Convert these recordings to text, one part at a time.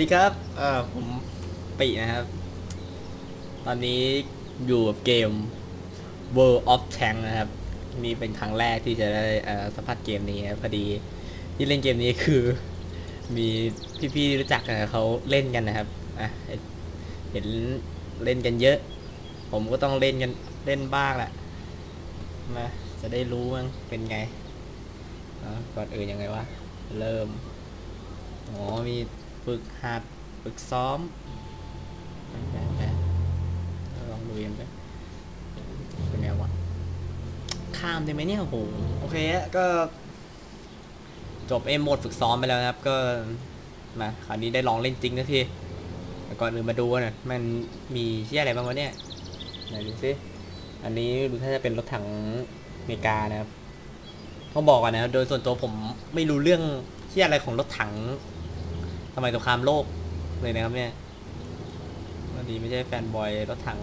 ดีครับเอ่อผมปีนะครับ ตอนนี้อยู่กับเกม World of Tank นะครับ นี่เป็นครั้งแรกที่จะได้เอ่อสัมผัสเกมนี้พอดี ที่เล่นเกมนี้คือ มีพี่ๆรู้จักกันเขาเล่นกันนะครับอะเห็นเล่นกันเยอะ ผมก็ต้องเล่นกันเล่นบ้างแหละมาจะได้รู้มั้งเป็นไงอะก่อนอื่นยังไงวะ เริ่ม อ๋อ มี ฝึกหัดฝึกซ้อมไปไปไปลองดูกันไปเป็นไงวะข้ามได้ไหมเนี่ยโอ้โหโอเคอะก็ จบเอ็มโหมดฝึกซ้อมไปแล้วนะครับ ก็มาคราวนี้ได้ลองเล่นจริงนะทีแต่ก่อนอื่นมาดูกันหน่อยมันมีที่อะไรบ้างวะเนี่ยไหนดูซิอันนี้ดูถ้าจะเป็นรถถังอเมริกานะครับต้องบอกก่อนนะโดยส่วนตัวผมไม่รู้เรื่องที่อะไรของรถถัง สมัยสงครามโลกเลยนะครับเนี่ยวันนี้ไม่ใช่แฟนบอยรถถัง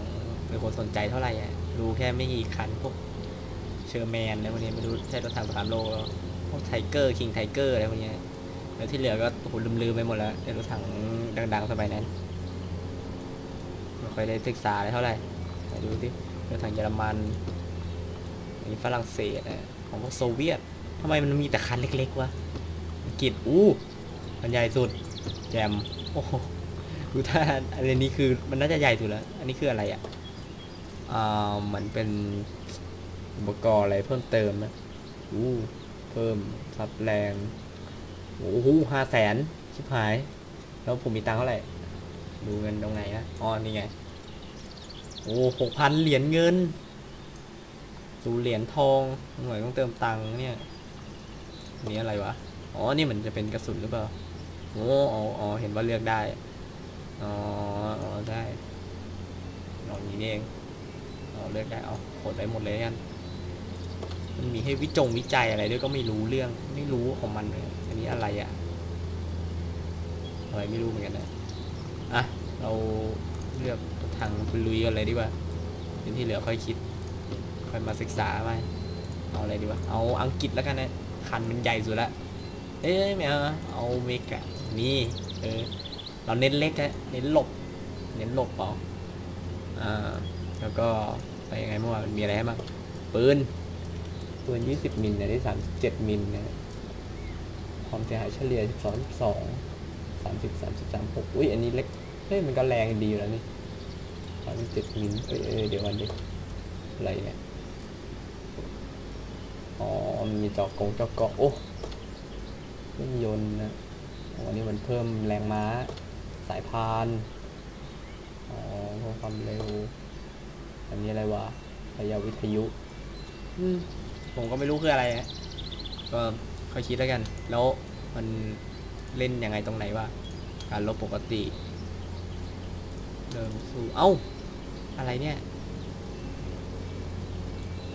เป็นคนสนใจเท่าไหร่อะรู้แค่ไม่กี่คันพวกเชอร์แมนอะไรพวกนี้ไม่รู้ใช่รถถังสงครามโลกแล้วพวกไทเกอร์คิงไทเกอร์อะไรพวกนี้แล้วที่เหลือก็โอ้โหลืมๆไปหมดแล้วไอ้รถถังดังๆสมัยนั้นไม่ค่อยได้ศึกษาอะไรเท่าไหร่ไหนดูสิรถถังเยอรมันอันนี้ฝรั่งเศสอะของพวกโซเวียตทำไมมันมีแต่คันเล็กๆวะอังกฤษอู้มันใหญ่สุด แจมโอ้โหดูท่าอันนี้คือมันน่าจะใหญ่สุดแล้ว อันนี้คืออะไรอะอ่ามันเป็นอุปกรณ์อะไรเพิ่มเติมนะอู้เพิ่มซับแรงโอ้โหห้าแสนชิบหาย แล้วผมมีตังค์เท่าไหร่ ดูเงินตรงไหนนะอ๋อนี่ไง โอ้หกพันเหรียญเงินดูเหรียญทองหน่วยต้องเติมตังค์เนี่ยนี่อะไรวะ อ๋อ นี่เหมือนจะเป็นกระสุนหรือเปล่า โอ้อ๋ออ๋อเห็นว่าเลือกได้ อ๋ออ๋อได้ลองนี้เองอ๋อเลือกได้เอาขดไปหมดเลยกัน มันมีให้วิจงวิจัยอะไรด้วยก็ไม่รู้เรื่อง ไม่รู้ของมันเลยอันนี้อะไรอะอะไรไม่รู้เหมือนกันนะอะ เราเลือกทางลุยกันเลยดีกว่าเป็นที่เหลือค่อยคิด ค่อยมาศึกษาไปเอาอะไรดีวะ เอาอังกฤษแล้วกันนะ คันมันใหญ่สุดละ เอ้ยไม่เอาเอาเมกะ นี่เออเราเน้นเล็กฮะเน้นหลบ เน้นหลบเปล่าอ่า แล้วก็ไปยังไงเมื่อวานมีอะไรให้บ้างปืนปืน20มิลเนี่ยได้37มิลนะความเสียหายเฉลี่ย12 12 30 33 6อุ้ยอันนี้เล็กเฮ้ยมันก็แรงดีอยู่แล้วนี่37มิลเอ้ยเอ้ยเดี๋ยววันดิอะไรเนี่ยอ๋อมีจอกงจอกเกาะโอ้เครื่องยนต์นะ อ๋อนี่มันเพิ่มแรงม้าสายพานอ๋อเพิ่มความเร็ว อันนี้อะไรวะระยะวิทยุ อืมผมก็ไม่รู้คืออะไรฮะก็ค่อยคิดแล้วกัน แล้วมันเล่นยังไงตรงไหนวะการลบปกติเดิมสู่เอ้า อะไรเนี่ย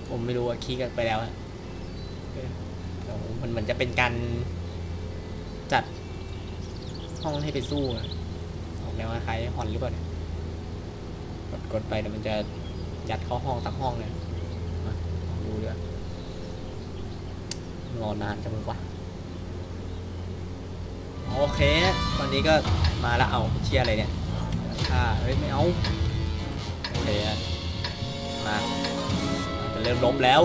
ผมไม่รู้ว่าคีย์กันไปแล้วอะเดี๋ยวมันเหมือนจะเป็นการจัด ห้องให้ไปสู้อะออกแนวคล้ายๆฮอนหรือเปล่าเนี่ยกดกดไปแต่มันจะยัดเข้าห้องสักห้องเลยมาดูด้วยรอนานจังวะโอเค ตอนนี้ก็มาแล้วเอาเชียร์อะไรเนี่ยค่าเฮ้ยไม่เอาโอเคมาจะเริ่มลบแล้ว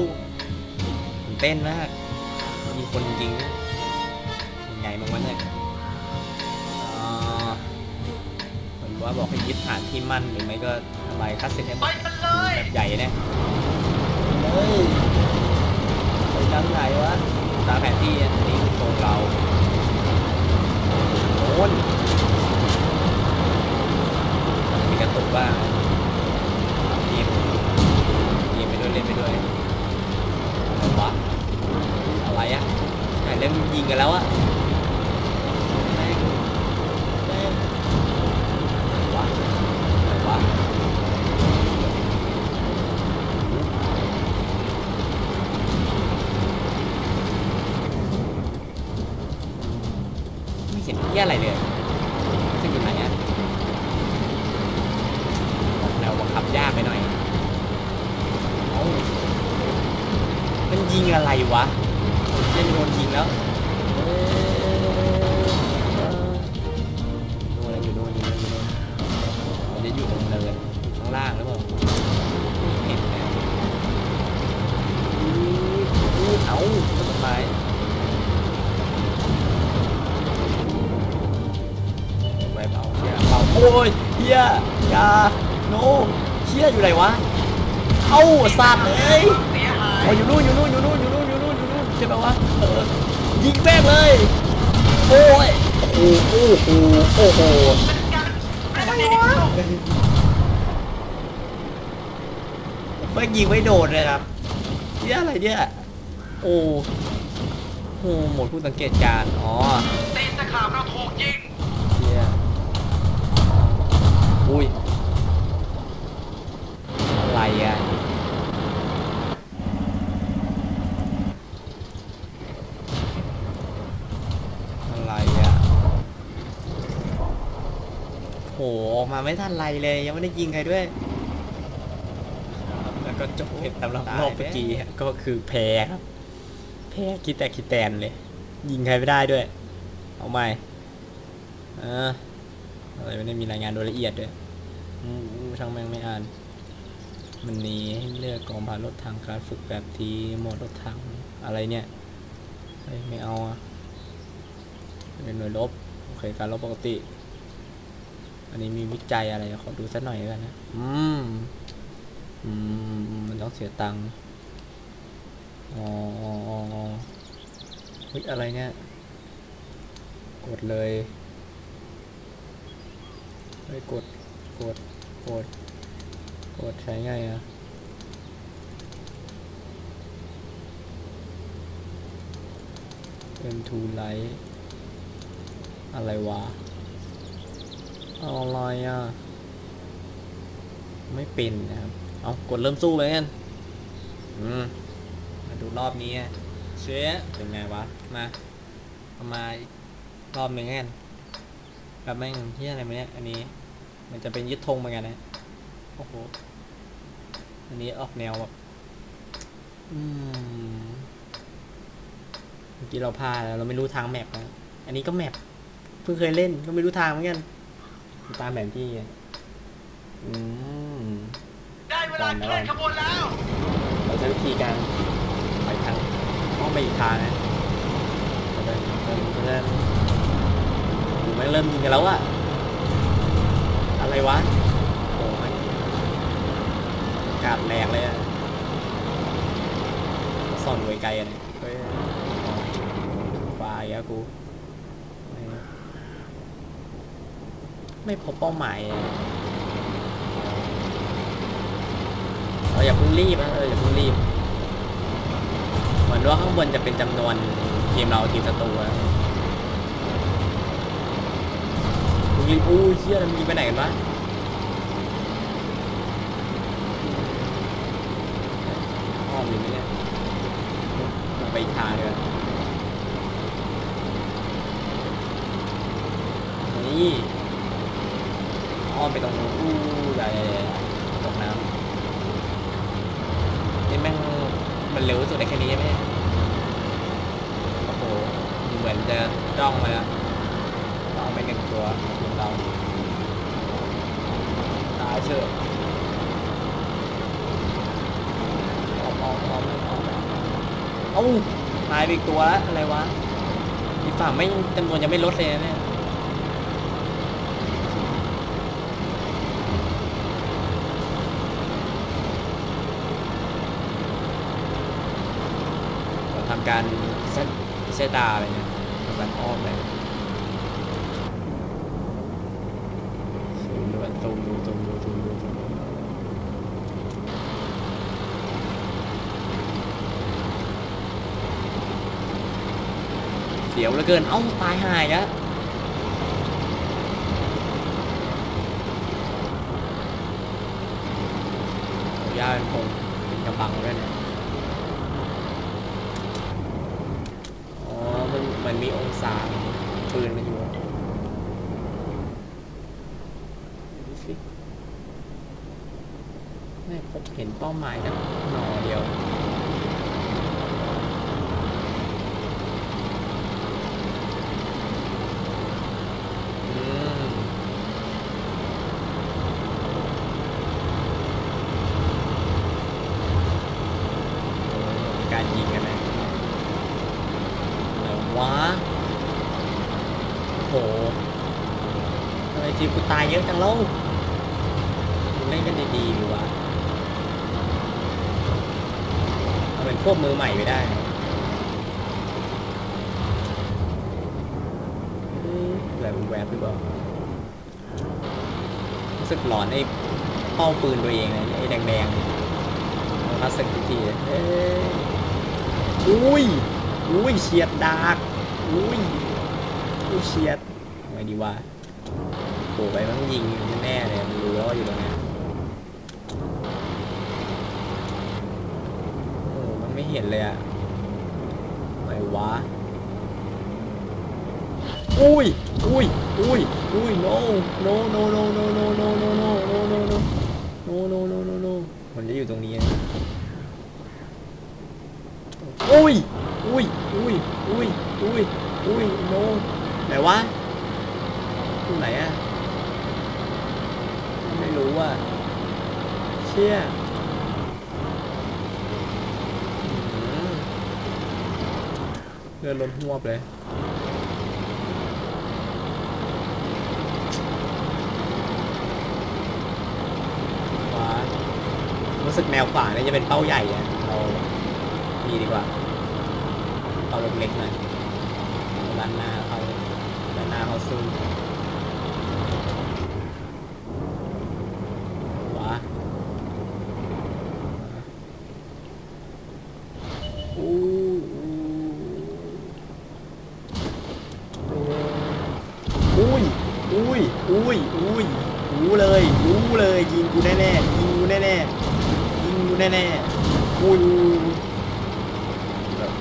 เต้นมากมีคนจริงๆยังไงบ้างวะเนี่ย ว่าบอกให้ยึดฐานที่มั่นหรือไม่ก็ทำลายคัสเซ็ตให้หมดแบบใหญ่เนี่ยเฮ้ยไปทางไหนวะตามแผนที่อันนี้คือโซนเราโอนมีกระตุกบ้างเกมเกมไปด้วยเล่นไปด้วยอะไรวะอะไรอะไหนเริ่มยิงกันแล้วอะ เห็นเที่ยอะไรเลยซึ่งอยู่ไหนอะแนวบังคับยากไปหน่อยมันยิงอะไรวะเล่นโดนยิงแล้วดนอะไรอยู่ดนยิงแล้วมันจะอยู่ตรงเนินข้างล่างหรือเปล่าเห็นแล้วเอา ชี่ยอยู่ไหนวะเอ้าสัตว์เอ้ยเสียหายอ๋ออยู่นู่นอยู่นู่นอยู่นู่นอยู่นู่นอยู่นู่นอยู่นู่นใช่ไหมวะเออยิงแม่งเลยโอ้ยโอ้โหโอ้โหโอ้โหอะไรวะไม่ยิงไม่โดนเลยครับเนี่ยอะไรเนี่ยโอ้โหหมดผู้สังเกตการณ์อ๋อตีนตะขาบเราถูกยิง เชี่ย อุ้ย อะไรอะ อะไรอะ โหออกมาไม่ทันไรเลย ยังไม่ได้ยิงใครด้วย แล้วก็จบเพชรสำหรับรอบเมื่อกี้ฮะก็คือแพ้ครับ แพ้คิดแต่คิดแตนเลย ยิงใครไม่ได้ด้วย เอาใหม่เออ อะไรไม่ได้มีรายงานโดยละเอียดด้วยช่างแม่งไม่อ่าน มันนี้ให้เลือกกองพานรถถังการฝึกแบบทีโหมดรถถังอะไรเนี่ยไม่เอาอะเป็นหน่วยรบโอเคการรบปกติ อันนี้มีวิจัยอะไรขอดูสักหน่อยกันนะอืมอืมมันต้องเสียตังค์อ๋ออ๋ออ๋ออ๋อเฮ้ยอะไรเนี่ย กดเลย เฮ้ยกด กด กด กดใช้ไงอะเป็นทูไลท์อะไรวะอะไรอะ ไม่เป็นนะครับ เอากดเริ่มสู้ไปกัน อืม มาดูรอบนี้อะเชฟเป็นไงวะ มาเอามารอบหนึ่งกันแบบแม่งที่อะไรมาเนี่ย อันนี้ มันจะเป็นยึดธงเหมือนกันนะโอ้โหอันนี้ออกแนวแบบอืมเมื่อกี้เราพลาดแล้วเราไม่รู้ทางแมปนะอันนี้ก็แมปเพิ่งเคยเล่นก็ไม่รู้ทางเหมือนกันตามแผนที่อะอืมได้เวลาเคลื่อนขบวนแล้ว เราใช้วิธีการไปทางอ้อมไปอีกทางนะเดินเดินเดินดูไม่งเริ่มยิงกันแล้วอะอะไรวะโอ้ยกาศแรงเลยอะซ่อนไว้ไกลอะเนี่ยเฮ้ยฟ้าอีกกู ไม่พบเป้าหมายอะเราอย่าเพิ่งรีบนะเอออย่าเพิ่งรีบ เหมือนว่าข้างบนจะเป็นจำนวนทีมเราทีมศัตรูอะ มึงรีบอู้เชี่ยแล้วมึงยิงไปไหนกันวะอ้อมอยู่ไหมเนี่ยไปอีกทางเลยนี่อ้อมไปตรงนู้นอู้ใหญ่ๆตกน้ำนี่แม่งมันเร็วที่สุดในแค่นี้ใช่ไหมโอ้โหเหมือนจะจ้องมาแล้วจ้องไปหนึ่งตัวของเราตายเชื่อะออกออกออกออกออก เอ้าตายไปอีกตัวแล้วอะไรวะอีกฝั่งไม่จำนวนยังไม่ลดเลยนะเนี่ยทำการเซตเซตาอะไรเนี่ยทำการอ้อมเลยซูมดูก่อนซูมดูซูมดูซูมดูซูมดูเสี ยวเหลือเกิน เอ้าตายหายอะย่าเป็นคงเป็นกำบังด้วยเนี่ยอ๋อ มันมันมีองศาปืนมันอยู่ไม่พบเห็นเป้าหมายกันหน่อเดียว งเล่นกันดีๆดีวะเอาเป็นพวกมือใหม่ไปได้แบบแวบหรือเปล่ารู้สึกหลอนไอ้เป้าปืนตัวเองเลยไอ้แดงๆมาสักทีเอ้อุ้ยอุ้ยเฉียดดาร์กอุ้ยอุ้ยเฉียดไงดีวะ โผล่ไปมันยิงแน่เลยมันรู้แล้วว่าอยู่ตรงนี้ยโอ้มันไม่เห็นเลยอะไหนวะอุ้ยอุ้ยอุ้ยอุ้ย no no no no no no no no no no no no no no no no no มันจะอยู่ตรงนี้อุ้ยอุ้ยอุ้ยอุ้ยอุ้ยอุ้ย no ไหนวะอยู่ไหนอะไม่รู้อะ เชี่ยเลือดล้นหวบเลยขวารู้สึกแนวขวาเนี่ยจะเป็นเป้าใหญ่อะเราดีดีกว่าเป้าเล็กๆหน่อยด้านหน้าเขาด้านหน้าเขาสู้ขวา อู้อุ้ย อุ้ย อุ้ย อุ้ย รู้เลย รู้เลยยิงกูแน่ๆยิงกูแน่ๆยิงกูแน่ๆอุ้ยแบบ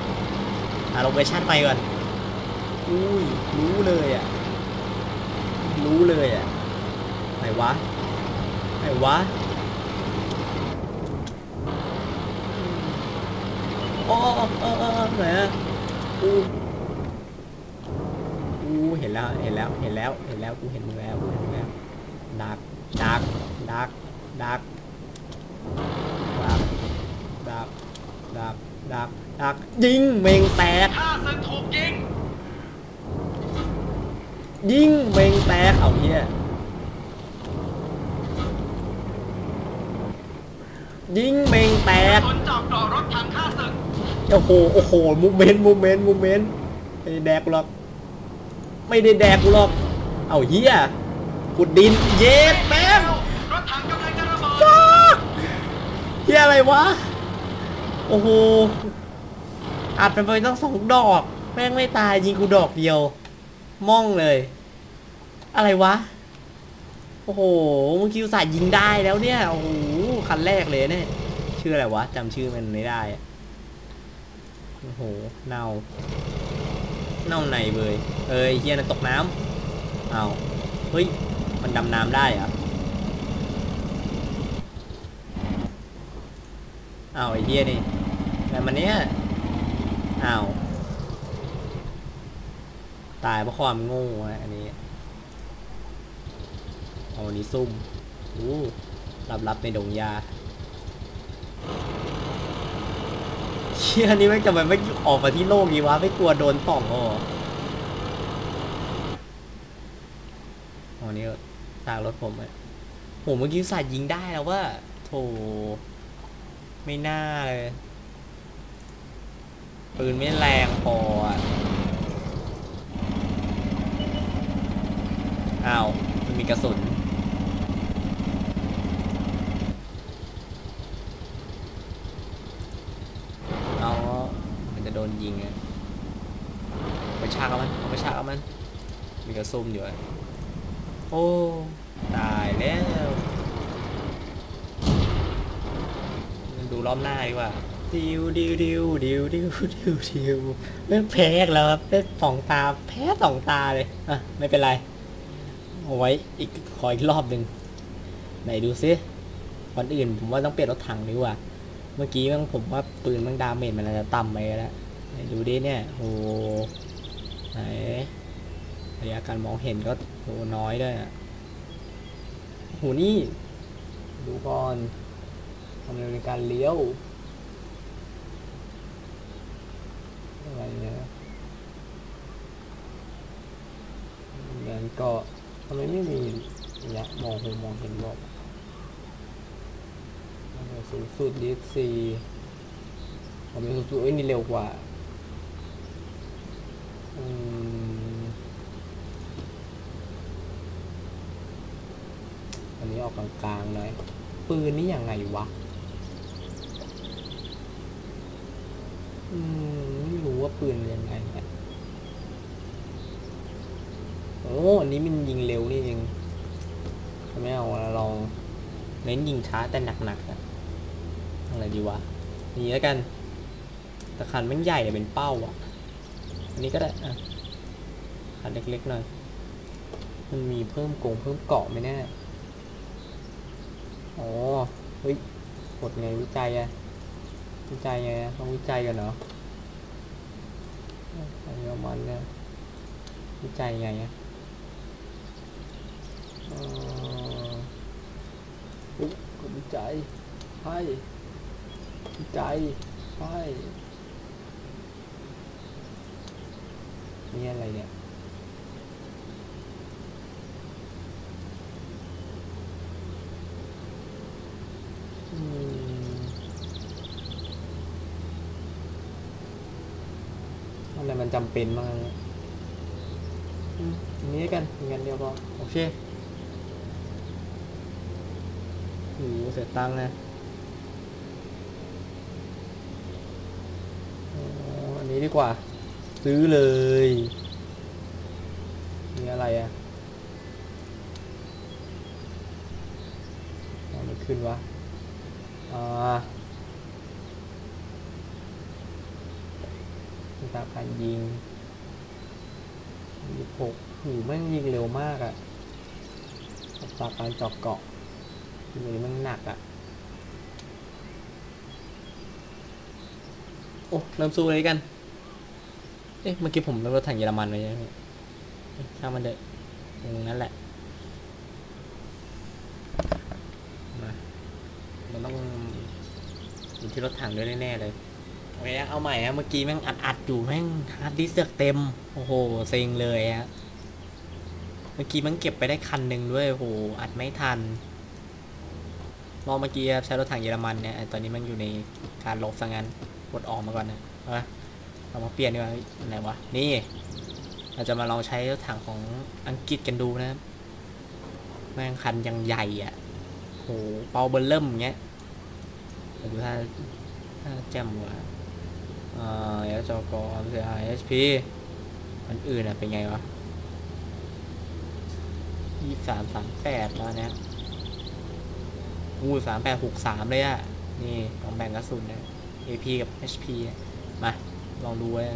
หาโลเคชั่นไปก่อนอุ้ยรู้เลยอะ รู้เลยอะไหนวะไหนวะอ๋อออออเอไหนอะอู้อู้เห็นแล้ว เห็นแล้ว เห็นแล้ว เห็นแล้ว กูเห็นมึงแล้ว ดักดักดักดักดักดักดักดักดักยิงเมงแตกข้าศึกถูกยิงยิงเมงแตกเอาเฮียยิงเมงแตกสนจอบต่อรถถังข้าศึกโอ้โหโอ้โหมูเมนต์มูเมนต์มูเมนต์ไม่ได้แดกกูหรอก ไม่ได้แดกกูหรอก เอาเฮีย ขุดดิน เย็ดแม่งรถถังกำลังจะระเบิดฟักเฮียอะไรวะ โอ้โห อัดไปไปต้องสองดอก แม่งไม่ตายยิงกูดอกเดียว ม่องเลย อะไรวะ โอ้โห เมื่อกี้อุตส่าห์ยิงได้แล้วเนี่ย โอ้โห คันแรกเลยเนี่ย ชื่ออะไรวะจำชื่อมันไม่ได้ โอ้โห เน่า เน่าในเบยเอ้ยเฮียนั่นตกน้ำเอาเฮ้ย มันดำน้ำได้เหรอะอ้าวไอ้เหี้ยนี่แต่มันเนี้ยอ้าวตายเพราะความโง่อะอันนี้เอาอันนี้ซุ่มอู้ลับลับๆในดงยาเชี่ยอันนี้ไม่จะมันไม่ออกมาที่โลกดีวะไม่กลัวโดนต่องอ๋ออันนี้ ซากรถผมอะโหเมื่อกี้สัตว์ยิงได้แล้วว่าโถไม่น่าเลย ปืนไม่แรงพออะอ้าวมันมีกระสุนเอามันจะโดนยิงอะไปชากเอามันเอาไปชากเอามัน มีกระสุนอยู่อะ โอ้ ตายแล้ว ดูรอบหน้าดีกว่า ดิวดิวดิวดิวดิวดิวดิวเล่นแพ้แล้วครับเล่นสองตา แพ้สองตาเลย อะ ไม่เป็นไร เอาไว้อีกขออีกรอบหนึ่งไหนดูซิก่อนอื่นผมว่าต้องเปลี่ยนรถถังดีกว่า เมื่อกี้มันผมว่าปืนมันดาเมจมันอาจจะต่ำไปแล้ว ดูดิเนี่ยโอ้ไหน ระยะการมองเห็นก็โหน้อยด้วยอะโหนี่ ดูก่อนความเร็วในการเลี้ยวอะไรเนี่ยงั้นก็ทำไมไม่มีระยะมองหูมองเห็นบอกสูงสุดดีซีผมเป็นสูเอ้ยนี่เร็วกว่า อืม อันนี้ออกกลางๆหน่อยปืนนี่ยังไงวะ อืม ไม่รู้ว่าปืนยังไงเนี่ยโอ้อันนี้มันยิงเร็วนี่เองไม่เอาละลองเน้นยิงช้าแต่หนักๆอะอะไรดีวะ นี่แล้วกันแต่คันมันใหญ่เป็นเป้าอะ อันนี้ก็ได้อะคันเล็กๆหน่อย มันมีเพิ่มกงเพิ่มเกาะไหมแน่ อ๋อ เฮ้ยกดไงวิจัยอะวิจัยไงต้องวิจัยกันเนาะอันนี้ปรมันเนี่ยวิจัยไงอะอ่อเฮ้ยกดวิจัยให้วิจัยให้นี่อะไรเนี่ย อืมอะไรมัน จำเป็นมากเลยอืมอันนี้แล้วกันอย่างนั้นเดียวพอโอเคโอ้โหเสียตังค์นะอ๋ออันนี้ดีกว่า ซื้อเลยนี่อะไรอะเอาไม่ขึ้นวะอ่า อัตราการยิงยี่หกหูแม่งยิงเร็วมากอะอัตราการจาะเกาะยิงนี้มันหนักอะโอ้เริ่มสู้เลยกัน เอ๊ะเมื่อกี้ผมเริ่มรถถังเยอรมันไว้ใช่ไหมเอ๊ะช่ามันเถอะตรงนั้นแหละมามันต้องอยู่ที่รถถังด้วยแน่ๆเลย โอเคเอาใหม่ฮะเมื่อกี้แม่งอัดอัดๆอยู่แม่งฮาร์ดดิสก์เสือกเต็ม โอ้โหเซ็งเลยฮะเมื่อกี้มันเก็บไปได้คันหนึ่งด้วยโอ้โหอัดไม่ทันรอบเมื่อกี้ครับใช้รถถังเยอรมันเนี่ยตอนนี้มันอยู่ในการลบซะงั้นกดออกมาก่อนนะเอาละเรามาเปลี่ยนดีกว่าไหนวะนี่ เราจะมาลองใช้รถถังของอังกฤษกันดูนะแม่งคันยังใหญ่อะโหเปาเบลเริ่มเงี้ยดูถ้าถ้าแจ่มกว่า อ่าแล้วจอกรเสียหาย HP มันอื่นอะเป็นไงวะยี่สามสามแปดแล้วเนี่ยอู้สามแปดหกสามเลยอะนี่ลองแบ่งกระสุนนะ AP กับ HP อะมา ลองดูเว้ย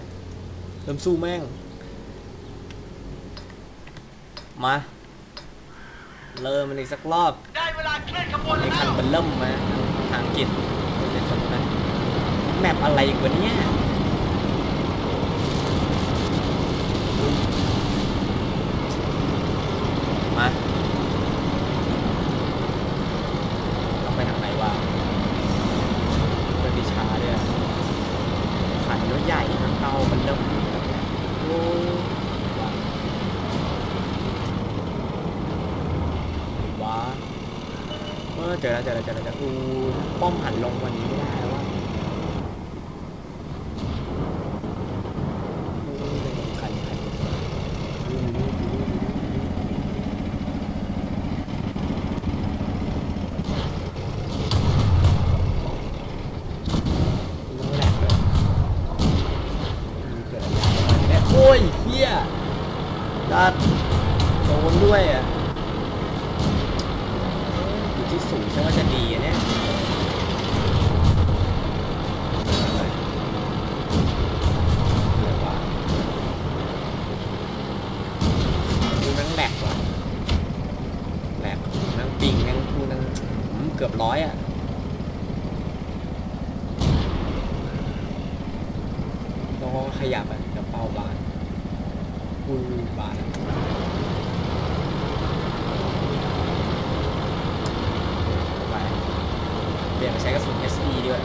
เริ่มสู้แม่ง มา เริ่มมันอีกสักรอบ ได้เวลาเคลื่อนขบวนไอ้แล้คันวมันเริ่มมาทางอังกฤษเดี๋ยวจบนะ แมปอะไรอีกวะเนี่ยมาต้องไปทางไหนวะเดินดิช้าด้วยอะขันรถใหญ่ทางเตามันเริ่มโอ้ว้าวว้า เออเจอแล้วเจอแล้วเจอแล้วเจอแล้วอูป้อมหันลงวันนี้ไม่ได้แล้วว่าใครใครรู้แหละเลยเกิดอะไรขึ้นเนี่ยโอ้ยเฮีย ดัดนด้วยอะ อยู่ที่สูงฉันว่าจะดีอะเนี่ยเดี๋ยวว่าดูนั่งแหลกว่ะแหลกนั่งปิงนั่งคูนั่งอืมเกือบร้อยอะแล้วก็ขยับอะกระเป๋าบานอุ้ยบานอะ ไปเปลี่ยนมาใช้กระสุน SE ด้วย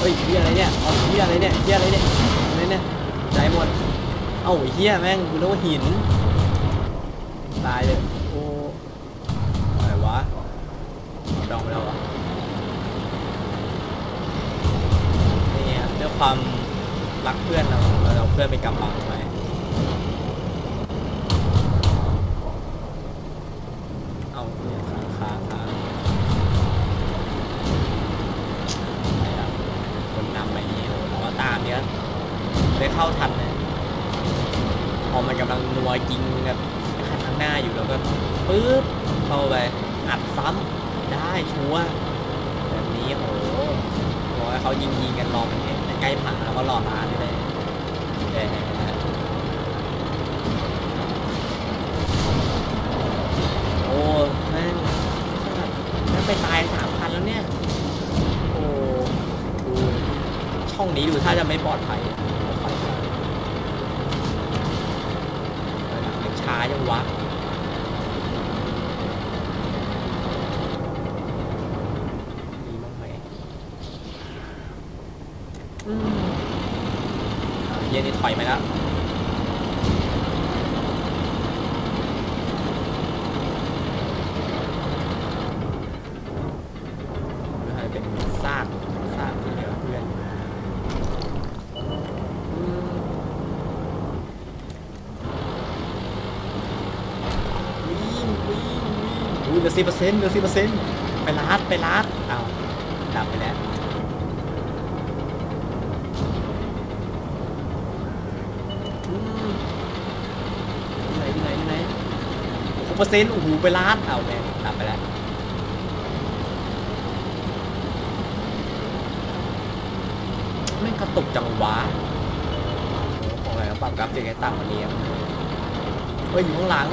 ฮ้ยเฮียอะไรเนี่ยเอาเฮียอะไรเนี่ยเฮียอะไรเนี่ยอะไรเนี่ยใจหมด เอ้าเฮียแม่งกูนึกว่าหิน ตายเลย โอ้อะไรวะดองไปแล้ววะนี่ครับด้วยความรักเพื่อนเราเราเอาเพื่อนเป็นกำบังไว้เอาเนี่ยขาขาขาไปแล้วคนนำไปนี้โอ้เราก็ตามเนี้ยได้เข้าทันเลย พอมันกำลังนัวยิงแบบคันข้างหน้า อยู่แล้วก็ปึ๊บเข้าไปอัดซ้ำได้ชัวแบบนี้โอ้โหบอกให้เขายิงยิงกันรอมันให้ใกล้ผ่านแล้วก็รอร้านเลยแต่โอ้แม่งแม่งไปตายสามพันแล้วเนี่ยโอ้ดูช่องนี้ดูถ้าจะไม่ปลอดภัยปลอดภัยมากมันช้าจังวะมีบ้างไหมอืมเอาเย็นนี่ ถอยไปแล้วไม่ให้เป็นซากซากที่เหลือเพื่อนอืมวิ่งวิ่งวิ่งอุ้ยเหลือสิเปอร์เซ็นต์เหลือสิเปอร์เซ็นต์ไปลาดไปลาดเอาดับไปแล้วอืมที่ไหนที่ไหนที่ไหนหกเปอร์เซ็นต์โอ้โหไปล้านเอาไปตัดับไปแล้วไม่กระตุกจังหวะโอ้โหของอะไรครับปรับกราฟิกให้ต่ำกว่านี้เฮ้ยอยู่ข้างหลัง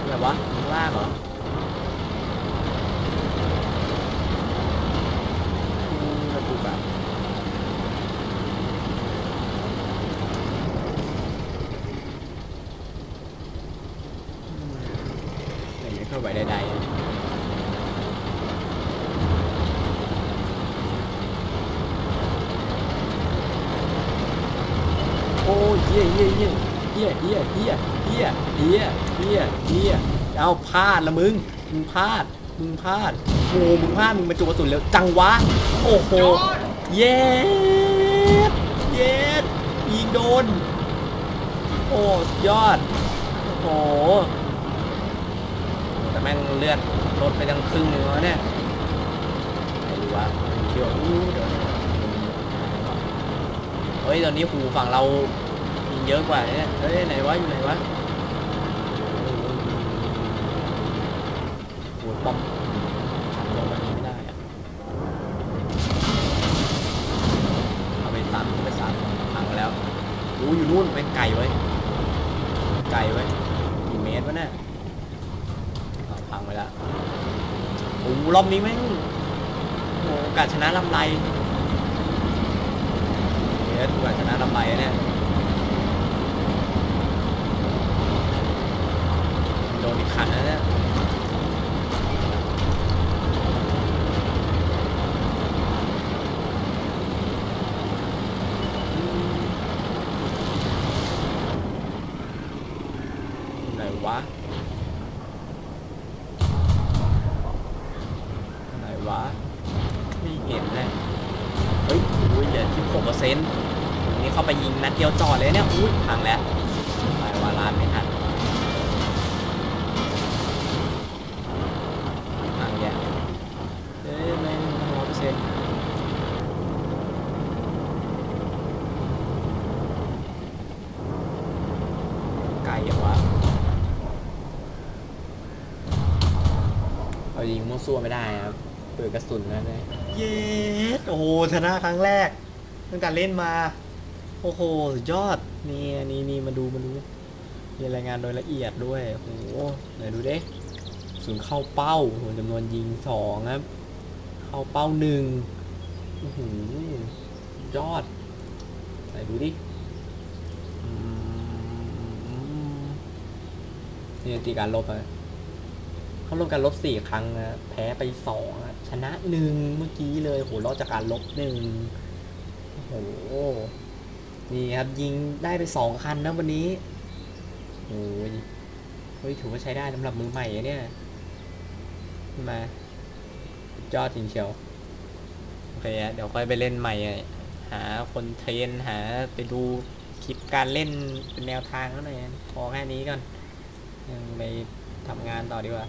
อะไรวะข้างล่างเหรอมกระตุกอะอืม อย่างนี้เข้าไปใดๆ โอ้ยเฮียเฮียเฮียเฮียเฮียเฮียเฮียเฮียเฮียเฮียเอาพลาดละมึง มึงพลาด มึงพลาดโอ้มึงพลาด มึงมาจุกกระสุนเร็วจังวะ โอ้โห เย็ดเย็ดยิงโดน โอ้ยอด โอ้ แต่แม่งเลือดลดไปตั้งครึ่งหนึงแล้วเนี่ยไหนดูวะคิดว่าอู้เดี๋ยวเฮ้ยตอนนี้หูฝั่งเรายิงเยอะกว่าเนี่ยเฮ้ยไหนวะอยู่ไหนวะโอ้ยป้อมทำลงแบบนี้ไม่ได้อะเอาไปตันเอาไปตันพังแล้วอู้อยู่นู่นเป็นไก่ไว้ไก่ไว้ยกี่เมตรวะเนี่ยเอาพังไปแล้วโอ้ รอบนี้แม่งโอกาสชนะลำไรเดี๋ยวโอกาสชนะลำไรเนี่ยโดนอีกขันแล้วเนี่ยไหนวะ ไหน วะ ไม่เห็นเลยเฮ้ยอุ้ยเหลือที่หกเปอร์เซ็นต์นี่เข้าไปยิงนัดเดียวจอดเลยเนี่ยอุ้ยพังแล้วไปวาลานไม่ทันทางแยกเอ้ยไม่ไม่ร้อยเปอร์เซ็นต์ไกลอย่างวะเรายิงมั่วซั่วไม่ได้ครับ เปิดกระสุนนั่นเลยเย้โอ้โหชนะครั้งแรกตั้งแต่เล่นมา โอ้โหสุดยอดนี่นี่นี่มาดูมาดูมีรายงานโดยละเอียดด้วยโอ้โหไหนดูเด้ศูนย์เข้าเป้าโหจำนวนยิงสองครับ เข้าเป้าหนึ่งโอ้โหยอดไหนดูดินี่ตีการลบอะเขาลบการลบสี่ครั้งนะแพ้ไปสองอะ ชนะหนึ่งเมื่อกี้เลยโหรอดจากการลบหนึ่งโหนี่ครับยิงได้ไปสองคันนะวันนี้โอ้ยเฮ้ยถือว่าใช้ได้สำหรับมือใหม่เนี่ยมาสุดยอดจริงเชียวโอเคเดี๋ยวค่อยไปเล่นใหม่หาคนเทรนหาไปดูคลิปการเล่นเป็นแนวทางแล้วหน่อยพอแค่นี้ก่อนยังไปทำงานต่อดีกว่า